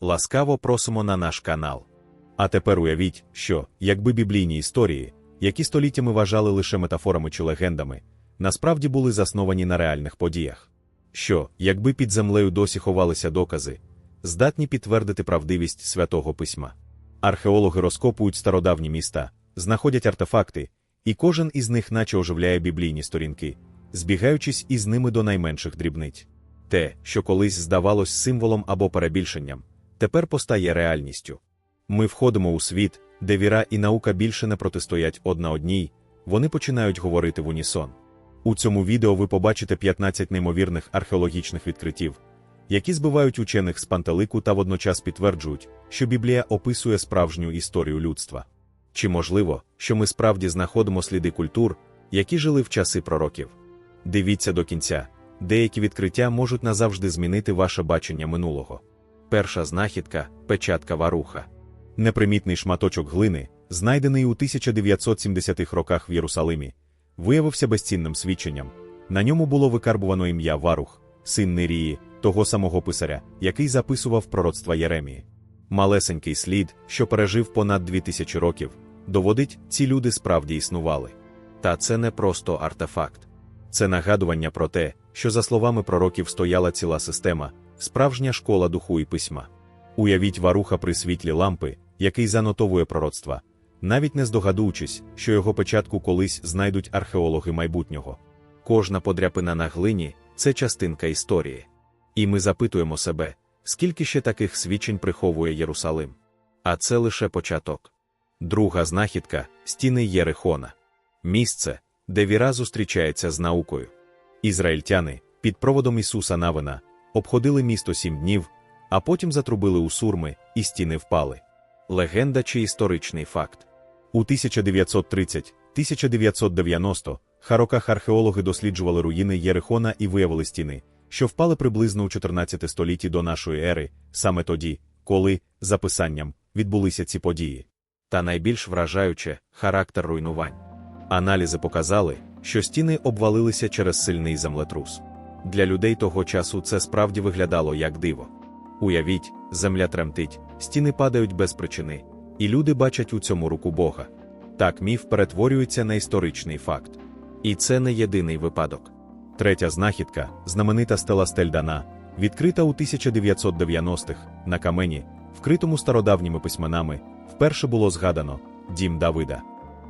Ласкаво просимо на наш канал. А тепер уявіть, що, якби біблійні історії, які століттями вважали лише метафорами чи легендами, насправді були засновані на реальних подіях. Що, якби під землею досі ховалися докази, здатні підтвердити правдивість святого письма. Археологи розкопують стародавні міста, знаходять артефакти, і кожен із них наче оживляє біблійні сторінки, збігаючись із ними до найменших дрібниць. Те, що колись здавалось символом або перебільшенням, тепер постає реальністю. Ми входимо у світ, де віра і наука більше не протистоять одна одній, вони починають говорити в унісон. У цьому відео ви побачите 15 неймовірних археологічних відкриттів, які збивають учених з пантелику та водночас підтверджують, що Біблія описує справжню історію людства. Чи можливо, що ми справді знаходимо сліди культур, які жили в часи пророків? Дивіться до кінця, деякі відкриття можуть назавжди змінити ваше бачення минулого. Перша знахідка печатка варуха. Непримітний шматочок глини, знайдений у 1970-х роках в Єрусалимі, виявився безцінним свідченням. На ньому було викарбувано ім'я Варух, син Нерії, того самого писаря, який записував пророцтва Єремії. Малесенький слід, що пережив понад 2000 років, доводить, ці люди справді існували. Та це не просто артефакт. Це нагадування про те, що, за словами пророків, стояла ціла система, справжня школа духу і письма. Уявіть варуха при світлі лампи, який занотовує пророцтва, навіть не здогадуючись, що його печатку колись знайдуть археологи майбутнього. Кожна подряпина на глині це частинка історії. І ми запитуємо себе, скільки ще таких свідчень приховує Єрусалим. А це лише початок. Друга знахідка стіни Єрихона. Місце, де віра зустрічається з наукою. Ізраїльтяни під проводом Ісуса Навина обходили місто сім днів, а потім затрубили у сурми, і стіни впали. Легенда чи історичний факт. У 1930-1990 роках археологи досліджували руїни Єрихона і виявили стіни, що впали приблизно у 14 столітті до нашої ери, саме тоді, коли, за писанням, відбулися ці події. Та найбільш вражаюче характер руйнувань. Аналізи показали, що стіни обвалилися через сильний землетрус. Для людей того часу це справді виглядало як диво. Уявіть, земля тремтить, стіни падають без причини, і люди бачать у цьому руку Бога. Так міф перетворюється на історичний факт. І це не єдиний випадок. Третя знахідка, знаменита стела Стельдана, відкрита у 1990-х на камені, вкритому стародавніми письменами, вперше було згадано Дім Давида.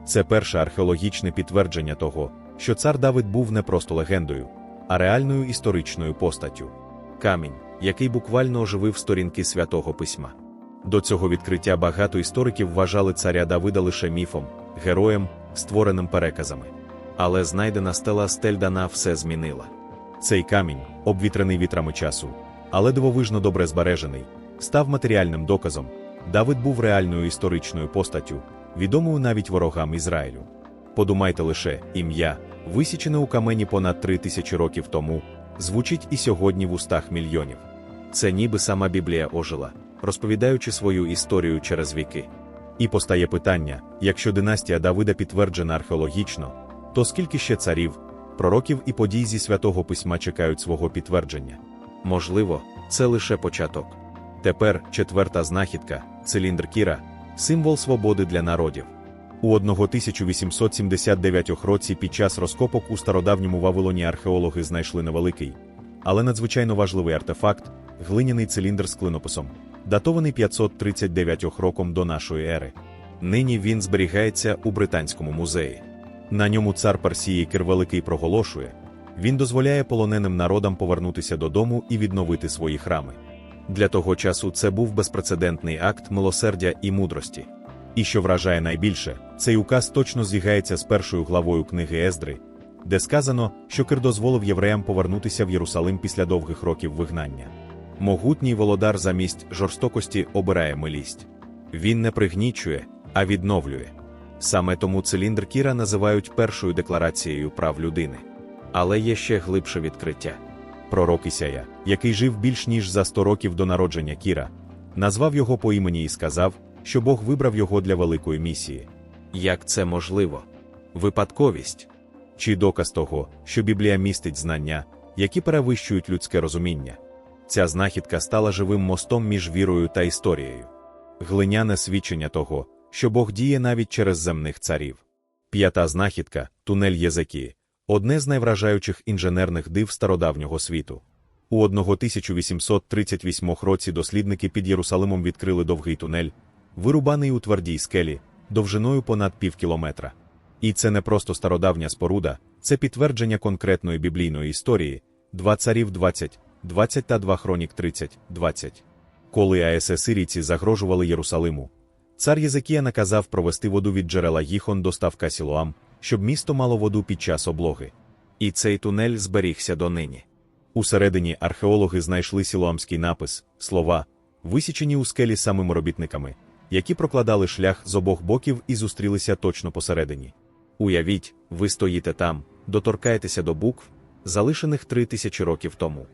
Це перше археологічне підтвердження того, що цар Давид був не просто легендою, а реальною історичною постаттю. Камінь, який буквально оживив сторінки святого письма. До цього відкриття багато істориків вважали царя Давида лише міфом, героєм, створеним переказами. Але знайдена стела Стельдана все змінила. Цей камінь, обвітрений вітрами часу, але дивовижно добре збережений, став матеріальним доказом. Давид був реальною історичною постаттю, відомою навіть ворогам Ізраїлю. Подумайте лише, ім'я, висічене у камені понад три тисячі років тому, звучить і сьогодні в устах мільйонів. Це ніби сама Біблія ожила, розповідаючи свою історію через віки. І постає питання: якщо династія Давида підтверджена археологічно, то скільки ще царів, пророків і подій зі святого письма чекають свого підтвердження? Можливо, це лише початок. Тепер четверта знахідка циліндр Кіра, символ свободи для народів. У 1879 році під час розкопок у стародавньому Вавилоні археологи знайшли невеликий, але надзвичайно важливий артефакт глиняний циліндр з клинописом, датований 539 роком до нашої ери. Нині він зберігається у Британському музеї. На ньому цар Персії Кир проголошує, він дозволяє полоненим народам повернутися додому і відновити свої храми. Для того часу це був безпрецедентний акт милосердя і мудрості. І що вражає найбільше, цей указ точно зігається з першою главою книги Ездри, де сказано, що Кир дозволив євреям повернутися в Єрусалим після довгих років вигнання. Могутній володар замість жорстокості обирає милість. Він не пригнічує, а відновлює. Саме тому циліндр Кіра називають першою декларацією прав людини. Але є ще глибше відкриття. Пророк Ісая, який жив більш ніж за 100 років до народження Кіра, назвав його по імені і сказав, що Бог вибрав його для великої місії. Як це можливо? Випадковість чи доказ того, що Біблія містить знання, які перевищують людське розуміння? Ця знахідка стала живим мостом між вірою та історією. Глиняне свідчення того, що Бог діє навіть через земних царів. П'ята знахідка тунель Єзекі одне з найвражаючих інженерних див стародавнього світу. У 1838 році дослідники під Єрусалимом відкрили довгий тунель, вирубаний у твердій скелі, довжиною понад пів кілометра. І це не просто стародавня споруда, це підтвердження конкретної біблійної історії, два царів 20, 20 та два хронік 30, 20. Коли АССирійці загрожували Єрусалиму, цар Єзекія наказав провести воду від джерела Гіхон до ставка Сілоам, щоб місто мало воду під час облоги. І цей тунель зберігся донині. Усередині археологи знайшли сілоамський напис, слова, висічені у скелі самими робітниками, які прокладали шлях з обох боків і зустрілися точно посередині. Уявіть, ви стоїте там, доторкаєтеся до букв, залишених три тисячі років тому.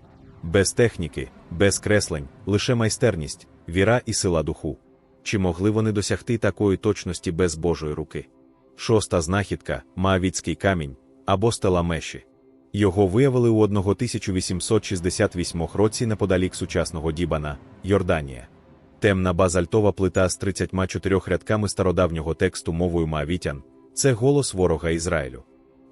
Без техніки, без креслень, лише майстерність, віра і сила духу. Чи могли вони досягти такої точності без Божої руки? Шоста знахідка Маавіцький камінь або стела Меші. Його виявили у 1868 році неподалік сучасного Дібана, Йорданія. Темна базальтова плита з 34 рядками стародавнього тексту мовою Маавітян це голос ворога Ізраїлю.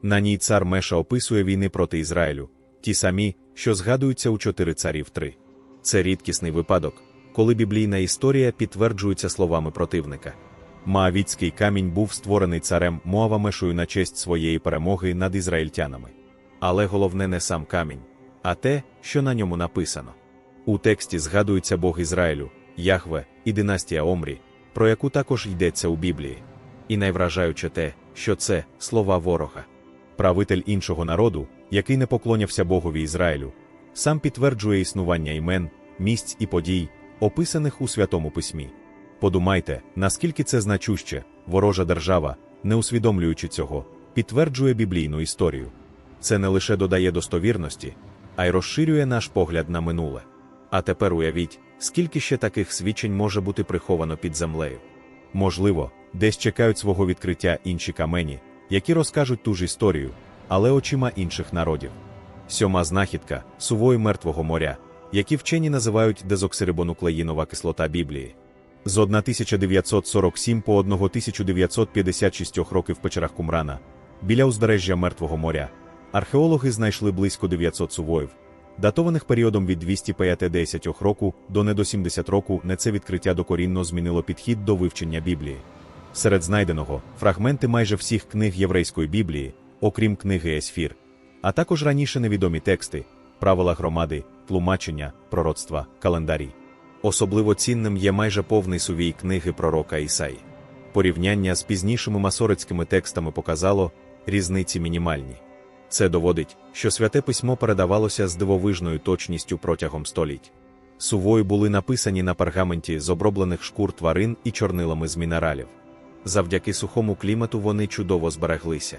На ній цар Меша описує війни проти Ізраїлю, ті самі, що згадуються у чотири царів три. Це рідкісний випадок, коли біблійна історія підтверджується словами противника. Маавіцький камінь був створений царем Моавамешою на честь своєї перемоги над ізраїльтянами. Але головне не сам камінь, а те, що на ньому написано. У тексті згадується Бог Ізраїлю, Яхве і династія Омрі, про яку також йдеться у Біблії. І найвражаюче те, що це слова ворога. Правитель іншого народу, який не поклонявся Богові Ізраїлю, сам підтверджує існування імен, місць і подій, описаних у Святому Письмі. Подумайте, наскільки це значуще, ворожа держава, не усвідомлюючи цього, підтверджує біблійну історію. Це не лише додає достовірності, а й розширює наш погляд на минуле. А тепер уявіть, скільки ще таких свідчень може бути приховано під землею. Можливо, десь чекають свого відкриття інші камені, які розкажуть ту ж історію, але очима інших народів. Сьома знахідка сувої мертвого моря, які вчені називають дезоксирибонуклеїнова кислота Біблії. З 1947 по 1956 років в печерах Кумрана, біля узбережжя Мертвого моря, археологи знайшли близько 900 сувоїв, датованих періодом від 250 року до не до 70 року, не це відкриття докорінно змінило підхід до вивчення Біблії. Серед знайденого фрагменти майже всіх книг єврейської Біблії, окрім книги Есфір, а також раніше невідомі тексти, правила громади, тлумачення, пророцтва, календарі. Особливо цінним є майже повний сувій книги пророка Ісаї. Порівняння з пізнішими масорицькими текстами показало різниці мінімальні. Це доводить, що святе письмо передавалося з дивовижною точністю протягом століть. Сувої були написані на пергаменті з оброблених шкур тварин і чорнилами з мінералів. Завдяки сухому клімату вони чудово збереглися.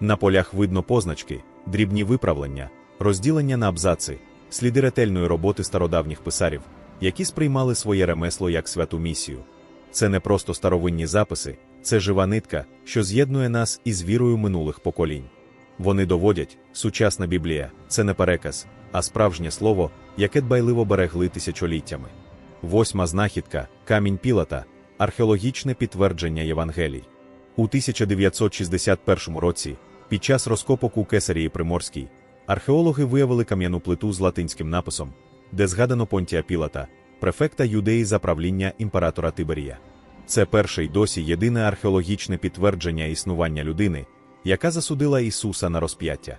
На полях видно позначки, дрібні виправлення, розділення на абзаци, сліди ретельної роботи стародавніх писарів, які сприймали своє ремесло як святу місію. Це не просто старовинні записи, це жива нитка, що з'єднує нас із вірою минулих поколінь. Вони доводять, сучасна Біблія це не переказ, а справжнє слово, яке дбайливо берегли тисячоліттями. Восьма знахідка камінь Пілата, археологічне підтвердження Євангелій. У 1961 році, під час розкопок у Кесарії Приморській, археологи виявили кам'яну плиту з латинським написом, де згадано Понтія Пілата, префекта юдеї за правління імператора Тиберія. Це перше й досі єдине археологічне підтвердження існування людини, яка засудила Ісуса на розп'яття.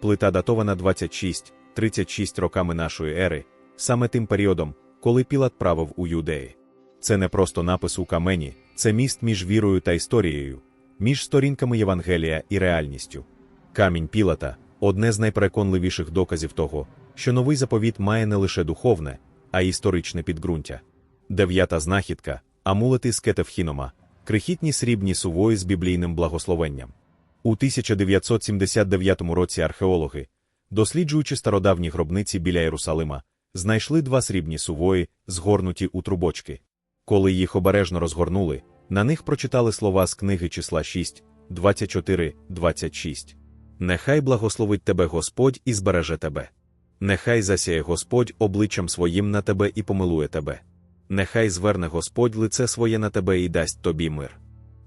Плита датована 26-36 роками нашої ери, саме тим періодом, коли Пілат правив у юдеї. Це не просто напис у камені, це міст між вірою та історією, між сторінками Євангелія і реальністю. Камінь Пілата одне з найпереконливіших доказів того, що новий заповіт має не лише духовне, а й історичне підґрунтя. Дев'ята знахідка амулети з кетевхінома, крихітні срібні сувої з біблійним благословенням. У 1979 році археологи, досліджуючи стародавні гробниці біля Єрусалима, знайшли два срібні сувої, згорнуті у трубочки. Коли їх обережно розгорнули, на них прочитали слова з книги числа 6, 24, 26. Нехай благословить тебе Господь і збереже тебе. Нехай засяє Господь обличчям своїм на тебе і помилує тебе. Нехай зверне Господь лице своє на тебе і дасть тобі мир.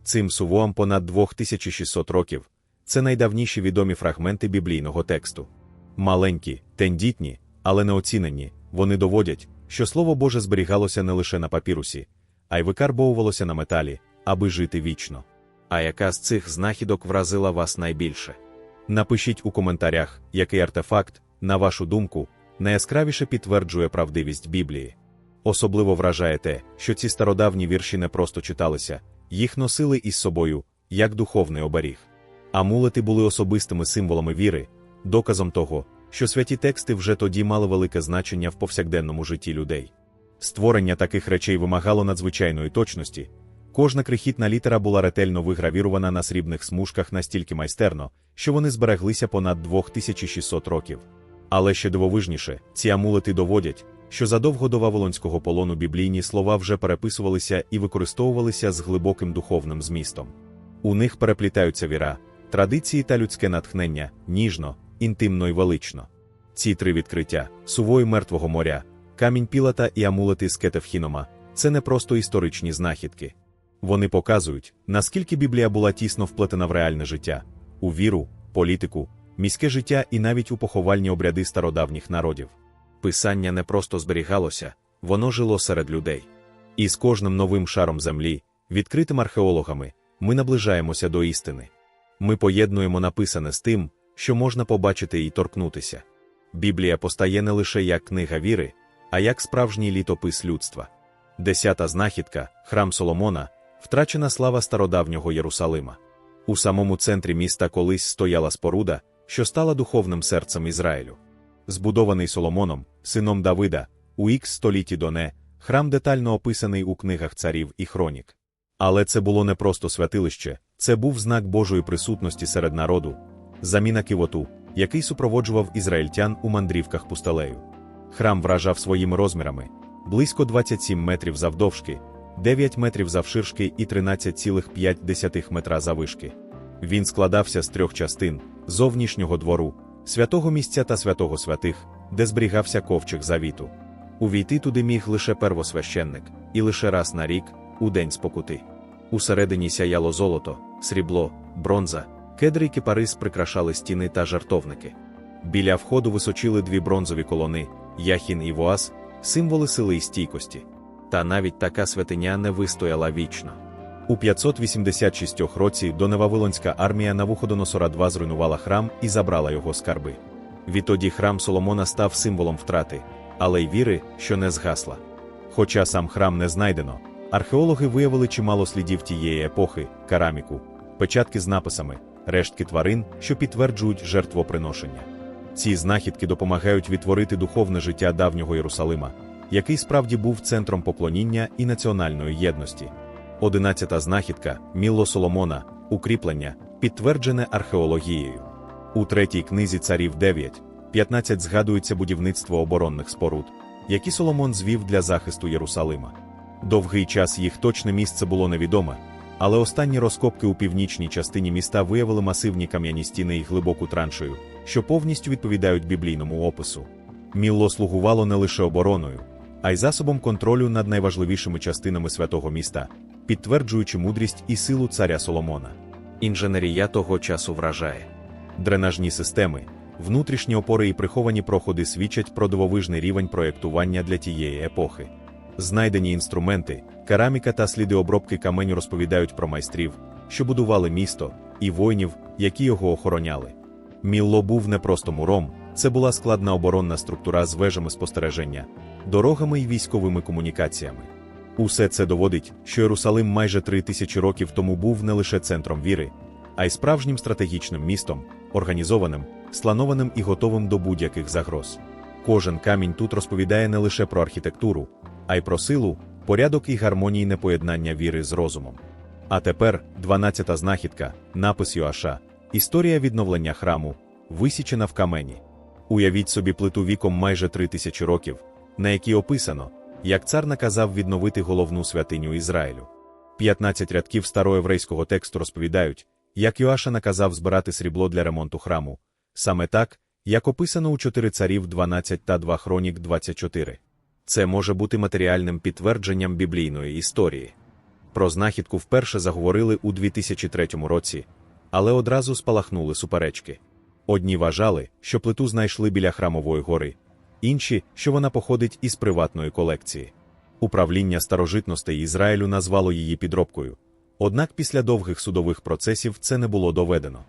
Цим сувоам понад 2600 років. Це найдавніші відомі фрагменти біблійного тексту. Маленькі, тендітні, але неоцінені, вони доводять, що Слово Боже зберігалося не лише на папірусі, а й викарбовувалося на металі, аби жити вічно. А яка з цих знахідок вразила вас найбільше? Напишіть у коментарях, який артефакт, на вашу думку, найяскравіше підтверджує правдивість Біблії. Особливо вражає те, що ці стародавні вірші не просто читалися, їх носили із собою, як духовний оберіг. Амулети були особистими символами віри, доказом того, що святі тексти вже тоді мали велике значення в повсякденному житті людей. Створення таких речей вимагало надзвичайної точності. Кожна крихітна літера була ретельно вигравірована на срібних смужках настільки майстерно, що вони збереглися понад 2600 років. Але ще дивовижніше, ці амулети доводять, що задовго до Вавилонського полону біблійні слова вже переписувалися і використовувалися з глибоким духовним змістом. У них переплітаються віра, традиції та людське натхнення ніжно, інтимно і велично. Ці три відкриття сувої мертвого моря, камінь пілата і амулети з Кетевхінома це не просто історичні знахідки. Вони показують, наскільки Біблія була тісно вплетена в реальне життя, у віру, політику, міське життя і навіть у поховальні обряди стародавніх народів. Писання не просто зберігалося, воно жило серед людей. І з кожним новим шаром землі, відкритим археологами, ми наближаємося до істини. Ми поєднуємо написане з тим, що можна побачити і торкнутися. Біблія постає не лише як книга віри, а як справжній літопис людства. Десята знахідка, храм Соломона, втрачена слава стародавнього Єрусалима. У самому центрі міста колись стояла споруда, що стала духовним серцем Ізраїлю. Збудований Соломоном, сином Давида, у ікс столітті Доне, храм детально описаний у книгах царів і хронік. Але це було не просто святилище, це був знак Божої присутності серед народу, заміна кивоту, який супроводжував ізраїльтян у мандрівках пустелею. Храм вражав своїми розмірами близько 27 метрів завдовжки, 9 метрів завширшки і 13,5 метра завишки. Він складався з трьох частин зовнішнього двору, святого місця та святого святих, де зберігався ковчег завіту. Увійти туди міг лише первосвященник, і лише раз на рік, у день спокути. Усередині сяяло золото, срібло, бронза, кедри й кипарис прикрашали стіни та жартовники. Біля входу височили дві бронзові колони, яхін і воас, символи сили й стійкості. Та навіть така святиня не вистояла вічно. У 586 році доневавилонська армія Навуходоносора II зруйнувала храм і забрала його скарби. Відтоді храм Соломона став символом втрати, але й віри, що не згасла. Хоча сам храм не знайдено, археологи виявили чимало слідів тієї епохи, кераміку, печатки з написами, рештки тварин, що підтверджують жертвоприношення. Ці знахідки допомагають відтворити духовне життя давнього Єрусалима, який справді був центром поклоніння і національної єдності. Одинадцята знахідка Мілло Соломона, укріплення, підтверджене археологією. У третій книзі царів 9, 15 згадується будівництво оборонних споруд, які Соломон звів для захисту Єрусалима. Довгий час їх точне місце було невідоме, але останні розкопки у північній частині міста виявили масивні кам'яні стіни і глибоку траншею, що повністю відповідають біблійному опису. Мілло слугувало не лише обороною, а й засобом контролю над найважливішими частинами святого міста, підтверджуючи мудрість і силу царя Соломона. Інженерія того часу вражає. Дренажні системи, внутрішні опори і приховані проходи свідчать про дивовижний рівень проєктування для тієї епохи. Знайдені інструменти, кераміка та сліди обробки каменю розповідають про майстрів, що будували місто, і воїнів, які його охороняли. Мілло був не просто муром, це була складна оборонна структура з вежами спостереження, дорогами і військовими комунікаціями. Усе це доводить, що Єрусалим майже три тисячі років тому був не лише центром віри, а й справжнім стратегічним містом, організованим, сланованим і готовим до будь-яких загроз. Кожен камінь тут розповідає не лише про архітектуру, а й про силу, порядок і гармонійне поєднання віри з розумом. А тепер дванадцята знахідка, напис Йоаша, історія відновлення храму, висічена в камені. Уявіть собі плиту віком майже три тисячі років, на якій описано, як цар наказав відновити головну святиню Ізраїлю. 15 рядків староєврейського тексту розповідають, як Йоаша наказав збирати срібло для ремонту храму, саме так, як описано у 4 царів 12 та 2 хронік 24. Це може бути матеріальним підтвердженням біблійної історії. Про знахідку вперше заговорили у 2003 році, але одразу спалахнули суперечки. Одні вважали, що плиту знайшли біля храмової гори, інші, що вона походить із приватної колекції. Управління старожитностей Ізраїлю назвало її підробкою. Однак після довгих судових процесів це не було доведено.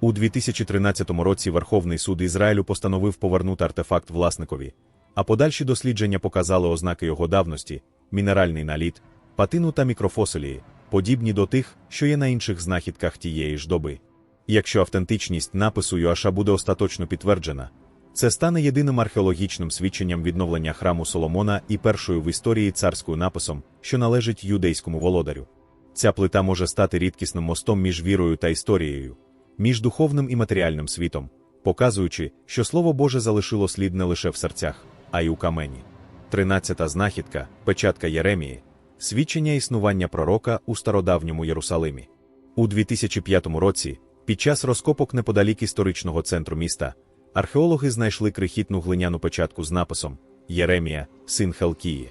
У 2013 році Верховний суд Ізраїлю постановив повернути артефакт власникові, а подальші дослідження показали ознаки його давності, мінеральний наліт, патину та мікрофосилії, подібні до тих, що є на інших знахідках тієї ж доби. Якщо автентичність напису Йоаша буде остаточно підтверджена, це стане єдиним археологічним свідченням відновлення храму Соломона і першою в історії царською написом, що належить юдейському володарю. Ця плита може стати рідкісним мостом між вірою та історією, між духовним і матеріальним світом, показуючи, що Слово Боже залишило слід не лише в серцях, а й у камені. Тринадцята знахідка, печатка Єремії, свідчення існування пророка у стародавньому Єрусалимі. У 2005 році, під час розкопок неподалік історичного центру міста, археологи знайшли крихітну глиняну печатку з написом Єремія, син Хелкії.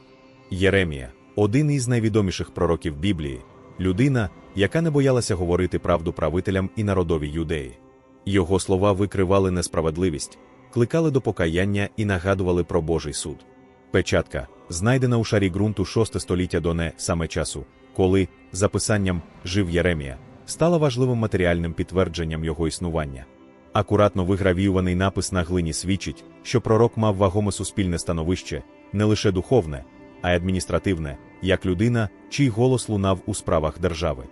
Єремія один із найвідоміших пророків Біблії, людина, яка не боялася говорити правду правителям і народові юдеї. Його слова викривали несправедливість, кликали до покаяння і нагадували про Божий суд. Печатка, знайдена у шарі ґрунту 6 століття до не саме часу, коли, за писанням жив Єремія, стала важливим матеріальним підтвердженням його існування. Акуратно вигравіюваний напис на глині свідчить, що пророк мав вагоме суспільне становище, не лише духовне, а й адміністративне, як людина, чий голос лунав у справах держави.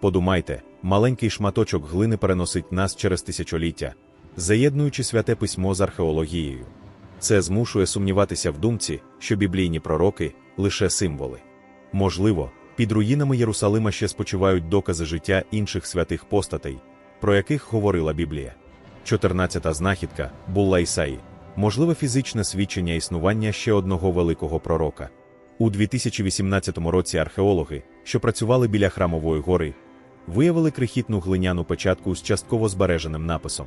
Подумайте, маленький шматочок глини переносить нас через тисячоліття, заєднуючи святе письмо з археологією. Це змушує сумніватися в думці, що біблійні пророки лише символи. Можливо, під руїнами Єрусалима ще спочивають докази життя інших святих постатей, про яких говорила Біблія. 14-та знахідка була Ісаї, можливе фізичне свідчення існування ще одного великого пророка. У 2018 році археологи, що працювали біля храмової гори, виявили крихітну глиняну печатку з частково збереженим написом.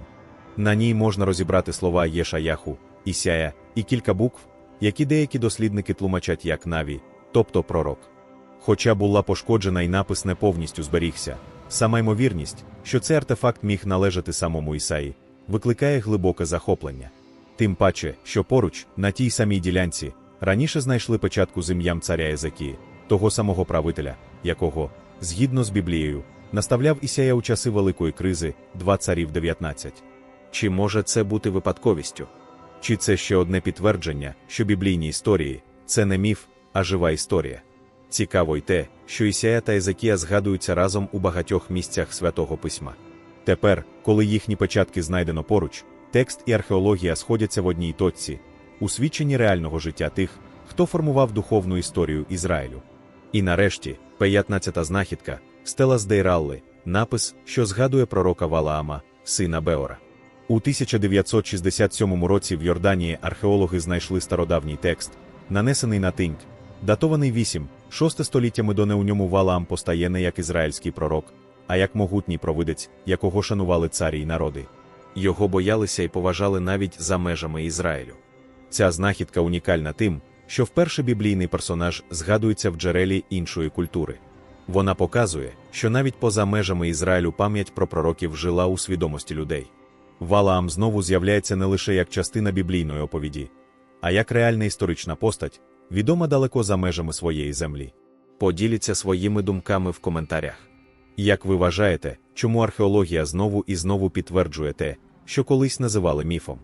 На ній можна розібрати слова Єшаяху, Ісяя і кілька букв, які деякі дослідники тлумачать як наві, тобто пророк. Хоча була пошкоджена і напис не повністю зберігся, сама ймовірність, що цей артефакт міг належати самому Ісаї, викликає глибоке захоплення. Тим паче, що поруч, на тій самій ділянці, раніше знайшли печатку з царя Езекії, того самого правителя, якого, згідно з Біблією, наставляв Ісая у часи Великої кризи, два царів 19. Чи може це бути випадковістю? Чи це ще одне підтвердження, що біблійні історії це не міф, а жива історія? Цікаво й те, що Ісая та Езекія згадуються разом у багатьох місцях святого письма. Тепер, коли їхні печатки знайдено поруч, текст і археологія сходяться в одній точці, у свідченні реального життя тих, хто формував духовну історію Ізраїлю. І нарешті, 15-та знахідка, стела з Дейралли, напис, що згадує пророка Валаама, сина Беора. У 1967 році в Йорданії археологи знайшли стародавній текст, нанесений на тиньк, датований 8, 6 століттями до не у ньому Валаам постає не як ізраїльський пророк, а як могутній провидець, якого шанували царі й народи. Його боялися і поважали навіть за межами Ізраїлю. Ця знахідка унікальна тим, що вперше біблійний персонаж згадується в джерелі іншої культури. Вона показує, що навіть поза межами Ізраїлю пам'ять про пророків жила у свідомості людей. Валаам знову з'являється не лише як частина біблійної оповіді, а як реальна історична постать, відома далеко за межами своєї землі. Поділіться своїми думками в коментарях. Як ви вважаєте, чому археологія знову і знову підтверджує те, що колись називали міфом?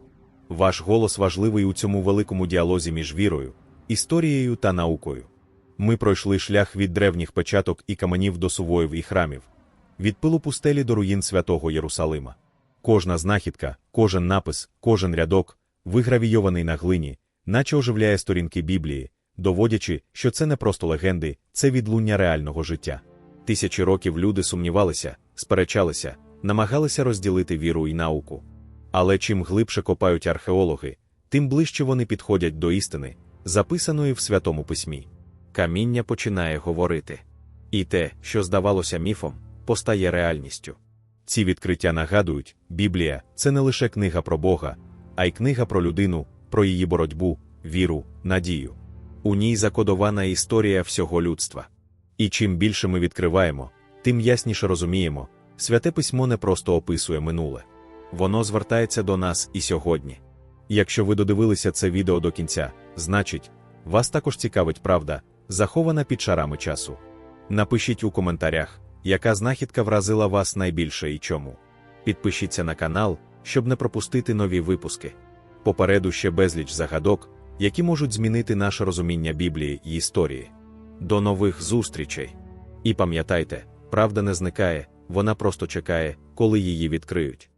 Ваш голос важливий у цьому великому діалозі між вірою, історією та наукою. Ми пройшли шлях від древніх печаток і каменів до сувоїв і храмів, від пилу пустелі до руїн святого Єрусалима. Кожна знахідка, кожен напис, кожен рядок, вигравійований на глині, наче оживляє сторінки Біблії, доводячи, що це не просто легенди, це відлуння реального життя. Тисячі років люди сумнівалися, сперечалися, намагалися розділити віру і науку. Але чим глибше копають археологи, тим ближче вони підходять до істини, записаної в Святому Письмі. Каміння починає говорити. І те, що здавалося міфом, постає реальністю. Ці відкриття нагадують, Біблія це не лише книга про Бога, а й книга про людину, про її боротьбу, віру, надію. У ній закодована історія всього людства. І чим більше ми відкриваємо, тим ясніше розуміємо, святе письмо не просто описує минуле, воно звертається до нас і сьогодні. Якщо ви додивилися це відео до кінця, значить, вас також цікавить правда, захована під шарами часу. Напишіть у коментарях, яка знахідка вразила вас найбільше і чому. Підпишіться на канал, щоб не пропустити нові випуски. Попереду ще безліч загадок, які можуть змінити наше розуміння Біблії і історії. До нових зустрічей! І пам'ятайте, правда не зникає, вона просто чекає, коли її відкриють.